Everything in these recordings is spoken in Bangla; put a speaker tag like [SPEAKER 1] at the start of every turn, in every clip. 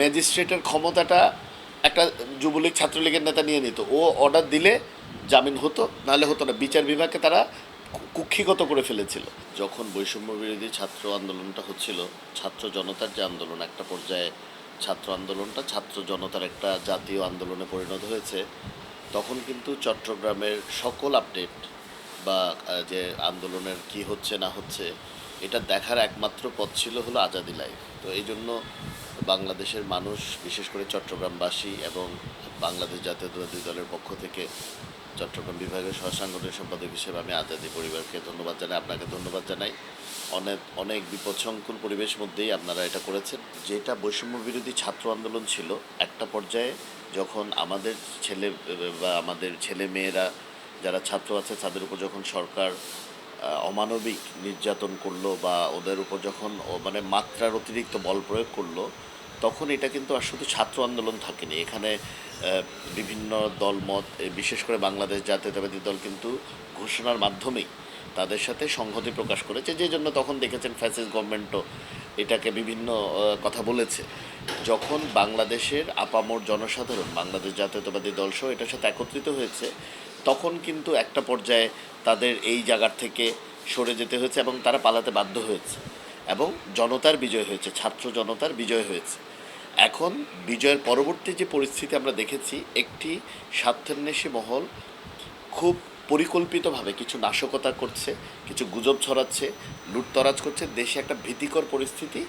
[SPEAKER 1] ম্যাজিস্ট্রেটের ক্ষমতাটা একটা যুবলীগ ছাত্রলীগের নেতা নিয়ে নিত। ও অর্ডার দিলে জামিন হতো, নাহলে হতো না। বিচার বিভাগকে তারা কুক্ষিগত করে ফেলেছিল। যখন বৈষম্য বিরোধী ছাত্র আন্দোলনটা হচ্ছিল, ছাত্র জনতার যে আন্দোলন, একটা পর্যায়ে ছাত্র আন্দোলনটা ছাত্র জনতার একটা জাতীয় আন্দোলনে পরিণত হয়েছে, তখন কিন্তু চট্টগ্রামের সকল আপডেট বা যে আন্দোলনের কি হচ্ছে না হচ্ছে এটা দেখার একমাত্র পথ ছিল হলো আজাদি লাইভ তো এই জন্য বাংলাদেশের মানুষ, বিশেষ করে চট্টগ্রামবাসী এবং বাংলাদেশ জাতীয়তাবাদী দলের পক্ষ থেকে চট্টগ্রাম বিভাগের সহসাংগঠনিক সম্পাদক হিসেবে আমি আজাদি পরিবারকে ধন্যবাদ জানাই, আপনাকে ধন্যবাদ জানাই। অনেক অনেক বিপদসংকুল পরিবেশ মধ্যেই আপনারা এটা করেছেন। যেটা বৈষম্য বিরোধী ছাত্র আন্দোলন ছিল, একটা পর্যায়ে যখন আমাদের ছেলে বা আমাদের ছেলে মেয়েরা যারা ছাত্র আছে, তাদের উপর যখন সরকার অমানবিক নির্যাতন করল বা ওদের উপর যখন মানে মাত্রার অতিরিক্ত বল প্রয়োগ করল, তখন এটা কিন্তু আর শুধু ছাত্র আন্দোলন থাকেনি। এখানে বিভিন্ন দলমত বিশেষ করে বাংলাদেশ জাতীয়তাবাদী দল কিন্তু ঘোষণার মাধ্যমেই তাদের সাথে সংহতি প্রকাশ করেছে। যে জন্য তখন দেখেছেন ফ্যাসিস গভর্নমেন্টও এটাকে বিভিন্ন কথা বলেছে। যখন বাংলাদেশের আপামর জনসাধারণ, বাংলাদেশ জাতীয়তাবাদী দল সহ এটার সাথে একত্রিত হয়েছে তখন কিন্তু একটা পর্যায়ে তাদের এই জায়গার থেকে সরে যেতে হয়েছে এবং তারা পালাতে বাধ্য হয়েছে এবং জনতার বিজয় হয়েছে, ছাত্র জনতার বিজয় হয়েছে। এখন বিজয়ের পরবর্তী যে পরিস্থিতি আমরা দেখেছি, একটি স্বার্থান্বেষী মহল খুব পরিকল্পিতভাবে কিছু নাশকতা করছে, কিছু গুজব ছড়াচ্ছে, লুটতরাজ করছে, দেশে একটা ভীতিকর পরিস্থিতি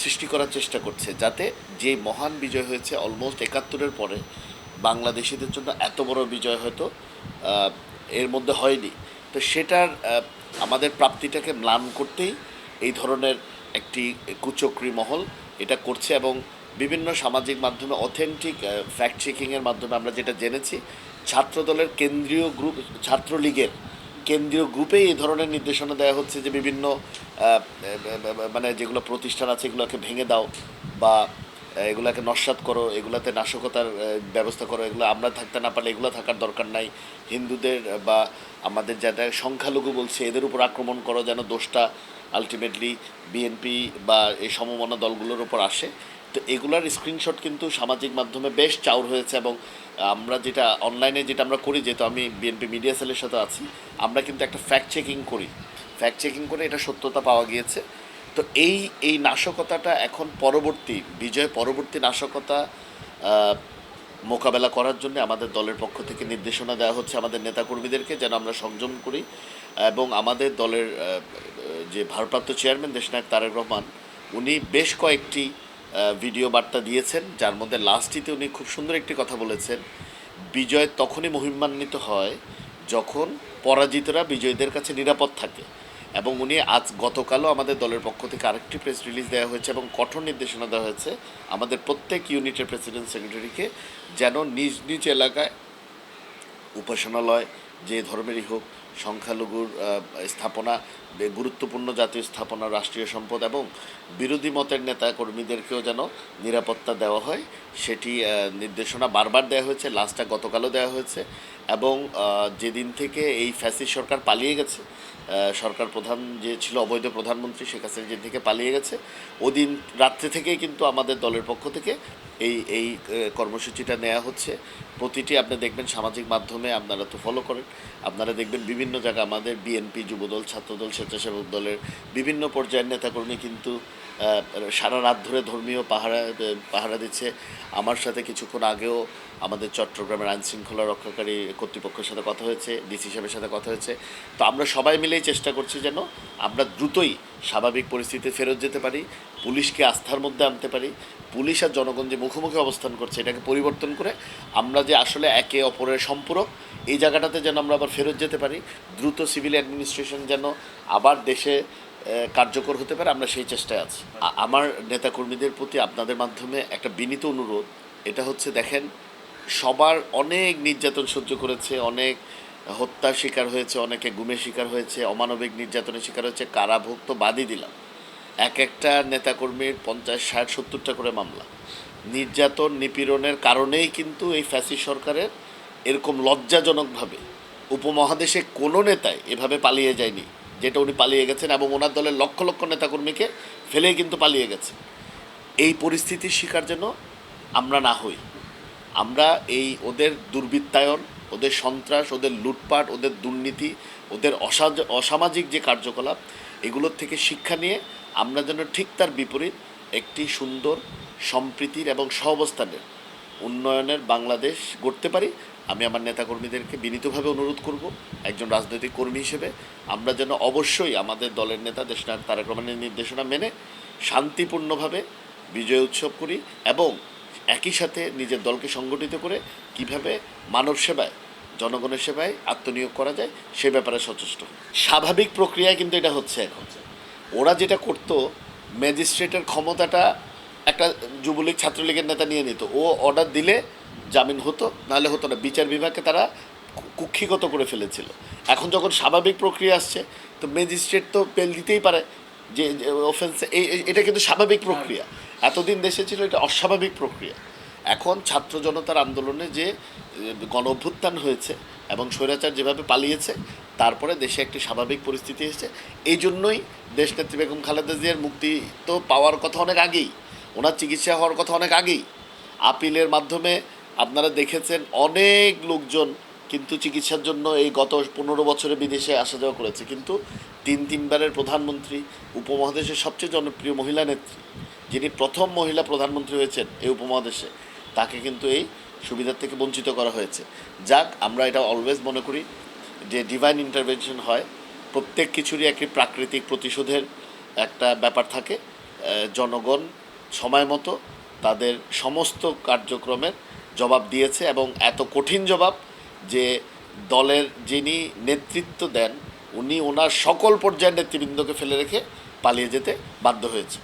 [SPEAKER 1] সৃষ্টি করার চেষ্টা করছে, যাতে যে মহান বিজয় হয়েছে অলমোস্ট একাত্তরের পরে বাংলাদেশিদের জন্য এত বড় বিজয় হয়তো এর মধ্যে হয়নি। তো সেটার আমাদের প্রাপ্তিটাকে ম্লান করতেই এই ধরনের একটি কুচক্রি মহল এটা করছে এবং বিভিন্ন সামাজিক মাধ্যমে অথেন্টিক ফ্যাক্ট চেকিংয়ের মাধ্যমে আমরা যেটা জেনেছি, ছাত্রদলের কেন্দ্রীয় গ্রুপ ছাত্রলীগের কেন্দ্রীয় গ্রুপেই এই ধরনের নির্দেশনা দেওয়া হচ্ছে যে বিভিন্ন মানে যেগুলো প্রতিষ্ঠান আছে এগুলোকে ভেঙে দাও বা এগুলাকে নস্বাত করো, এগুলাতে নাশকতার ব্যবস্থা করো, এগুলো আমরা থাকতে না পারলে এগুলো থাকার দরকার নাই। হিন্দুদের বা আমাদের যারা সংখ্যালঘু বলছে, এদের উপর আক্রমণ করো যেন দোষটা আলটিমেটলি বিএনপি বা এই সমমনা দলগুলোর উপর আসে। তো এগুলার স্ক্রিনশট কিন্তু সামাজিক মাধ্যমে বেশ চাউর হয়েছে এবং আমরা যেটা অনলাইনে যেটা আমরা করি, যেহেতু আমি বিএনপি মিডিয়া সেলের সাথে আছি, আমরা কিন্তু একটা ফ্যাক্ট চেকিং করি। ফ্যাক্ট চেকিং করে এটা সত্যতা পাওয়া গিয়েছে। তো এই এই নাশকতাটা এখন পরবর্তী, বিজয় পরবর্তী নাশকতা মোকাবেলা করার জন্য আমাদের দলের পক্ষ থেকে নির্দেশনা দেওয়া হচ্ছে আমাদের নেতাকর্মীদেরকে যেন আমরা সংযম করি এবং আমাদের দলের যে ভারপ্রাপ্ত চেয়ারম্যান দেশনায়ক তারেক রহমান, উনি বেশ কয়েকটি ভিডিও বার্তা দিয়েছেন, যার মধ্যে লাস্টটিতে উনি খুব সুন্দর একটি কথা বলেছেন, বিজয় তখনই মহিমান্বিত হয় যখন পরাজিতরা বিজয়ীদের কাছে নিরাপদ থাকে। এবং উনি আজ গতকালও আমাদের দলের পক্ষ থেকে আরেকটি প্রেস রিলিজ দেওয়া হয়েছে এবং কঠোর নির্দেশনা দেওয়া হয়েছে আমাদের প্রত্যেক ইউনিটের প্রেসিডেন্ট সেক্রেটারিকে যেন নিজ নিজ এলাকায় উপাসনালয় যে ধর্মেরই হোক, সংখ্যালঘুর স্থাপনা গুরুত্বপূর্ণ জাতীয় স্থাপনা, রাষ্ট্রীয় সম্পদ এবং বিরোধী মতের নেতা কর্মীদেরকেও যেন নিরাপত্তা দেওয়া হয়। সেটি নির্দেশনা বারবার দেওয়া হয়েছে লাস্টটা গতকালও দেওয়া হয়েছে এবং যেদিন থেকে এই ফ্যাসিস সরকার পালিয়ে গেছে সরকার প্রধান যে ছিল, অবৈধ প্রধানমন্ত্রী শেখ হাসিনা যেদিন থেকে পালিয়ে গেছে, ওদিন রাত্রে থেকেই কিন্তু আমাদের দলের পক্ষ থেকে এই এই কর্মসূচিটা নেওয়া হচ্ছে। প্রতিটি আপনি দেখবেন সামাজিক মাধ্যমে আপনারা তো ফলো করেন। আপনারা দেখবেন বিভিন্ন জায়গা আমাদের বিএনপি, যুবদল, ছাত্রদল স্বেচ্ছাসেবক দলের বিভিন্ন পর্যায়ের নেতাকর্মী কিন্তু সারা রাত ধরে ধর্মীয় পাহারা পাহারা দিচ্ছে। আমার সাথে কিছুক্ষণ আগেও আমাদের চট্টগ্রামের আইন শৃঙ্খলা রক্ষাকারী কর্তৃপক্ষের সাথে কথা হয়েছে, ডিসি সাহেবের সাথে কথা হয়েছে। তো আমরা সবাই মিলেই চেষ্টা করছি যেন আমরা দ্রুতই স্বাভাবিক পরিস্থিতিতে ফেরত যেতে পারি, পুলিশকে আস্থার মধ্যে আনতে পারি। পুলিশ আর জনগণ যে মুখোমুখি অবস্থান করছে, এটাকে পরিবর্তন করে আমরা যে আসলে একে অপরের সম্পূরক এই জায়গাটাতে যেন আমরা আবার ফেরত যেতে পারি, দ্রুত সিভিল অ্যাডমিনিস্ট্রেশন যেন আবার দেশে কার্যকর হতে পারে, আমরা সেই চেষ্টায় আছি। আমার নেতাকর্মীদের প্রতি আপনাদের মাধ্যমে একটা বিনীত অনুরোধ, এটা হচ্ছে দেখেন, সবার অনেক নির্যাতন সহ্য করেছে, অনেক হত্যার শিকার হয়েছে, অনেকে গুমের শিকার হয়েছে, অমানবিক নির্যাতনের শিকার হয়েছে কারাভোগ তো বাদই দিলাম। এক একটা নেতাকর্মীর পঞ্চাশ, ষাট, সত্তরটা করে মামলা। নির্যাতন নিপীড়নের কারণেই কিন্তু এই ফ্যাসি সরকারের এরকম লজ্জাজনকভাবে উপমহাদেশে কোনো নেতাই এভাবে পালিয়ে যায়নি, যেটা উনি পালিয়ে গেছেন এবং ওনার দলের লক্ষ লক্ষ নেতাকর্মীকে ফেলেই কিন্তু পালিয়ে গেছে। এই পরিস্থিতির শিকার যেন আমরা না হই। আমরা এই ওদের দুর্বৃত্তায়ন, ওদের সন্ত্রাস, ওদের লুটপাট, ওদের দুর্নীতি, ওদের অসাজ, অসামাজিক যে কার্যকলাপ, এগুলোর থেকে শিক্ষা নিয়ে আমরা যেন ঠিক তার বিপরীত একটি সুন্দর সম্প্রীতির এবং সহাবস্থানের উন্নয়নের বাংলাদেশ গড়তে পারি, আমি আমার নেতাকর্মীদেরকে বিনীতভাবে অনুরোধ করব, একজন রাজনৈতিক কর্মী হিসেবে। আমরা যেন অবশ্যই আমাদের দলের নেতা, দেশনায়ক তারেক রহমানের নির্দেশনা মেনে শান্তিপূর্ণভাবে বিজয় উৎসব করি এবং একই সাথে নিজের দলকে সংগঠিত করে কীভাবে মানব সেবায়, জনগণের সেবায় আত্মনিয়োগ করা যায়, সে ব্যাপারে সচেষ্ট স্বাভাবিক প্রক্রিয়ায় কিন্তু এটা হচ্ছে এখন। ওরা যেটা করতো, ম্যাজিস্ট্রেটের ক্ষমতাটা একটা যুবলীগ ছাত্রলীগের নেতা নিয়ে নিত। ও অর্ডার দিলে জামিন হতো, নাহলে হতো না। বিচার বিভাগকে তারা কুক্ষিগত করে ফেলেছিল। এখন যখন স্বাভাবিক প্রক্রিয়া আসছে, তো ম্যাজিস্ট্রেট তো পেল দিতেই পারে যে অফেন্স এই এটা কিন্তু স্বাভাবিক প্রক্রিয়া। এতদিন দেশে ছিল এটা অস্বাভাবিক প্রক্রিয়া। এখন ছাত্র জনতার আন্দোলনে যে গণ অভ্যুত্থান হয়েছে এবং স্বৈরাচার যেভাবে পালিয়েছে, তারপরে দেশে একটি স্বাভাবিক পরিস্থিতি এসেছে। এই জন্যই দেশনেত্রী বেগম খালেদা জিয়ার মুক্তি তো পাওয়ার কথা অনেক আগেই। ওনার চিকিৎসা হওয়ার কথা অনেক আগেই। আপিলের মাধ্যমে আপনারা দেখেছেন অনেক লোকজন কিন্তু চিকিৎসার জন্য এই গত পনেরো বছরে বিদেশে আসা যাওয়া করেছে। কিন্তু তিন তিনবারের প্রধানমন্ত্রী, উপমহাদেশের সবচেয়ে জনপ্রিয় মহিলা নেত্রী, যিনি প্রথম মহিলা প্রধানমন্ত্রী হয়েছেন এই উপমহাদেশে, তাকে কিন্তু এই সুবিধার থেকে বঞ্চিত করা হয়েছে। যাক, আমরা এটা অলওয়েজ মনে করি যে ডিভাইন ইন্টারভেনশন হয়। প্রত্যেক কিছুরই একটি প্রাকৃতিক প্রতিশোধের একটা ব্যাপার থাকে। জনগণ সময় মতো তাদের সমস্ত কার্যক্রমের জবাব দিয়েছে এবং এত কঠিন জবাব যে দলের যিনি নেতৃত্ব দেন, উনি ওনার সকল পর্যায়ের নেতৃবৃন্দকে ফেলে রেখে পালিয়ে যেতে বাধ্য হয়েছে।